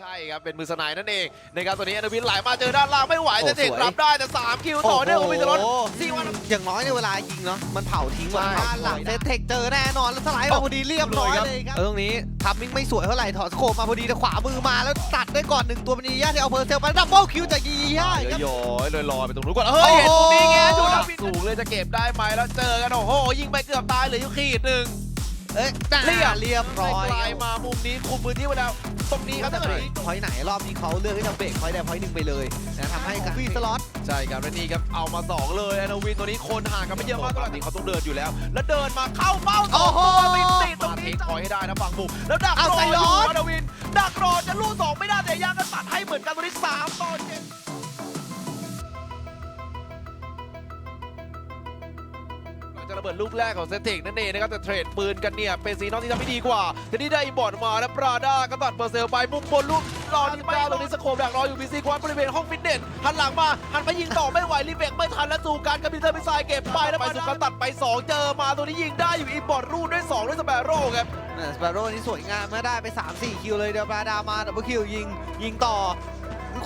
ใช่ครับ เป็นมือสนายนั่นเองนะครับตัวนี้อนุวินไหลมาเจอด้านล่างไม่ไหวโอ้แต่เด็กสวย รับได้แต่ 3 คิวต่อเนื่องของวินเทอร์รถสี่วันอย่างน้อยในเวลายิงเนาะมันเผาทิ้งไว้ใช่ด้านหลังเซตเทคเจอแน่นอนแล้วสไลด์มาพอดีเรียบร้อยเลยครับเออตรงนี้ทับมิงไม่สวยเท่าไหร่ถอดสโคปมาพอดีแต่ขวามือมาแล้วตัดได้ก่อนหนึ่งตัวเป็นยีย่าที่เอาเพอร์เซลไปดับเบิลคิวจากยีย่าครับย้อยๆลอยๆไปตรงนู้นก่อนเฮ้ยเห็นตรงนี้ไงโอ้โห ดูแล้วสูงเลยจะเก็บได้ไหมแล้วเจอกันโอ้โหยิงไปเกือบตายเหลืออยู่ขีดหนึ่ง เอ้ยเรียบเรียบร้อยไกลมามุมนี้คุมพื้นที่ไว้แล้ว ตรงนี้ครับแต่ตรงนี้พอยไหนรอบนี้เขาเลือกที่จะเบรกพอยใดพอยหนึ่งไปเลยนะทำให้การฟีสล็อตใช่ครับและนี่ครับเอามาสองเลยอนุวินตัวนี้คนห่างกันไม่เยอะมากตอนนี้เขาต้องเดินอยู่แล้ว แล้วเดินมาเข้าเป้าสองตัววินติดตรงนี้เทคพอยให้ได้นะฝั่งบุกแล้วดักรออยู่อนุวินดักรอจะลูกสองไม่ได้แต่ยังก็ตัดให้เหมือนกันตัวนี้สามต่อเจ็ด จากระเบิดลูกแรกของเซตเทคนั่นเองนะครับแต่เทรดปืนกันเนี่ยเป็นซีนอนที่ทำได้ดีกว่าทีนี้ได้อินบอร์ดมาแล้วปราด้าก็ตัดเปอร์เซลไปมุมบนลูกรอที่เก้าตรงนี้สโคปดักรออยู่บีซีควันบริเวณห้องฟิตเนสหันหลังมาหันไปยิงต่อไม่ไหวรีเบกไม่ทันแล้วสู่การกับมิเตอร์มิสไซล์เก็บไปแล้วไปสู่การตัดไปสองเจอมาตัวนี้ยิงได้อยู่อินบอร์ดรูดด้วยสองด้วยสเปโร่ครับสเปโร่นี่สวยงามเมื่อได้ไป 3-4 คิวเลยเดี๋ยวปราดามาดับเบิลคิวยิงยิงต่อ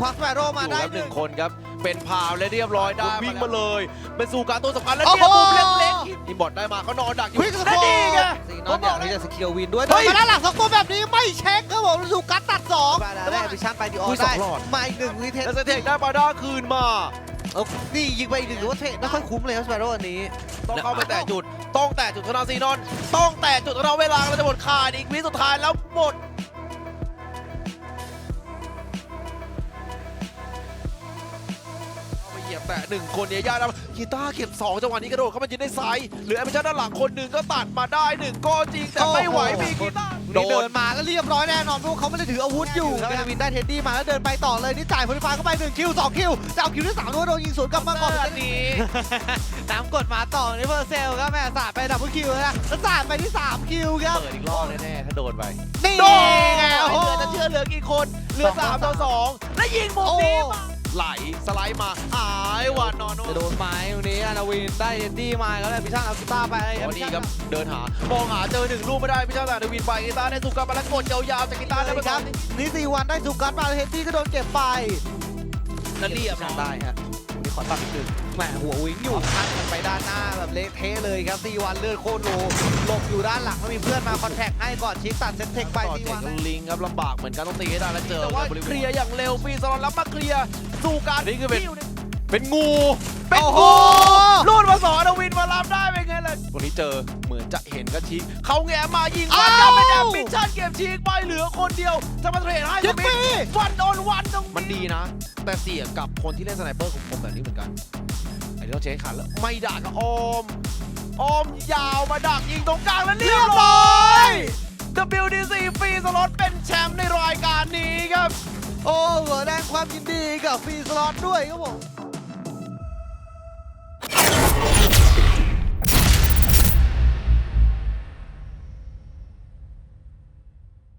ควักสเปโร่มาได้อยู่ครับหหนึ่นึ่งงคนครับเป็นพาวและเรียบร้อยได้วิ่งมาเลยเป็นสู่การตัวสำคัญแล้วโอ้เนี่ยโหมุมเล็กๆ อินบอร์ดได้มาเขานอนดักอยู่ควิกสและโคนี่ไง ซีนผอมนบออกยากเลยที่จะสกิลวินด้วยเฮ้ยโดนมาด้านหลังสองตัวแบบนี้ไม่เช็คครับผมถูกกัดตัดสองแล้วได้วิชั่นไปดิอออุ้ยสได้องหลอด มาอีกหนึ่งวิเทนแล้วเซเทคได้ปาด้าคืนมาเออนี่ยิงไปอีกหนึ่งหรือว่าเทไม่ค่อยคุ้มเลยครับสเปโร่อันนี้ ต้องเข้าไปแตะจุด ต้องแตะจุดธนาซีนอน ต้องแตะจุดธนาเวลาเราจะหมดขาดอีกวิสุดท้ายแล้วหมด แตะหนึ่งคนเนี่ยยากนะกีตาร์เก็บสองจังหวะนี้กระโดดเข้ามายืนได้ไซด์เหลือแอมเบชั่นด้านหลังคนหนึ่งก็ตัดมาได้หนึ่งก็จริงแต่ไม่ไหวมีกีตาร์โดนมาแล้วเรียบร้อยแน่นอนเพราะเขาไม่ได้ถืออาวุธอยู่ครับวินได้เท็ดดี้มาแล้วเดินไปต่อเลยนี่จ่ายพลิฟาเข้าไป1คิว2คิวจะเอาคิวที่3ด้วยโดนยิงสวนกลับมาก่อนนนี้น้ำกดมาต่อในเวอร์เซลครับแม่สาดไปดับเบิลคิวนะแล้วสาดไปที่3คิวครับเปิดอีกรอบแน่ๆถ้าโดนไปนี่ไงโอ้โอ้โหโหจะเชื่อเหลือกี่คนเหลือ3ต่อ2แล้วยิงมุมนี้ ไหลสไลด์มาหายหวานนอนโน่จะโดนไหมตรงนี้อานาวินได้เท็ดดี้มาแล้วเลยพิชชั่นเอากีตาร์ไปตอนนี้ครับเดินหามองหาเจอหนึ่งลูกไม่ได้พี่เจ้าแต่ดวินไปกีตาร์ในสุกกับมาแล้วกดยาวๆจากกีตาร์ได้ได้ไปคครัรับบนี่สี่วันได้สุกัสมาเท็ดดี้ก็โดนเก็บไปแล้วเรียบร้อยได้ฮะวันนี้ขอตัดอีกหนึ่ง แหมหัววิงอยู่พันกันไปด้านหน้าแบบเละเทะเลยครับซีวันเลือดโคตรโลหลบอยู่ด้านหลังแล้วมีเพื่อนมาคอนแทคให้ก่อนชิกตัดเซตเทคไปต่อซีเจ็วัดนลิงครับลำบากเหมือนกันต้องตีให้ได้แล้วเจอแต่ว่าบริเวณเคลียร์อย่างเร็วฟีสลอนแล้วมาเคลียร์สู่การนี่คือเป็นเป็นงูเป็นโอ้โหงูลูดมาสองดวินมารับได้เป็นไงล่ะตรงนี้เจอเหมือนจะเห็นก็ชิกเขาแงะมายิงวันกับเป็นแอมมิชชั่นเก็บชิกไปเหลือคนเดียวจะมาเทรดให้ยึตรดงปีนี้วันโอนวันตรงนี้มันดีนะ แต่เสี่ยงกับคนที่เล่นสไนเปอร์ของผมแบบนี้เหมือนกันไอ้ ที่ต้องเช็คขันแล้วไม่ด่าก็ออมออมยาวมาดักยิงตรงกลางแล้วเรียบร้อย WDC ฟรีสล็อตเป็นแชมป์ในรายการนี้ครับ โอ้แสดงความยินดีกับฟรีสล็อตด้วยครับผม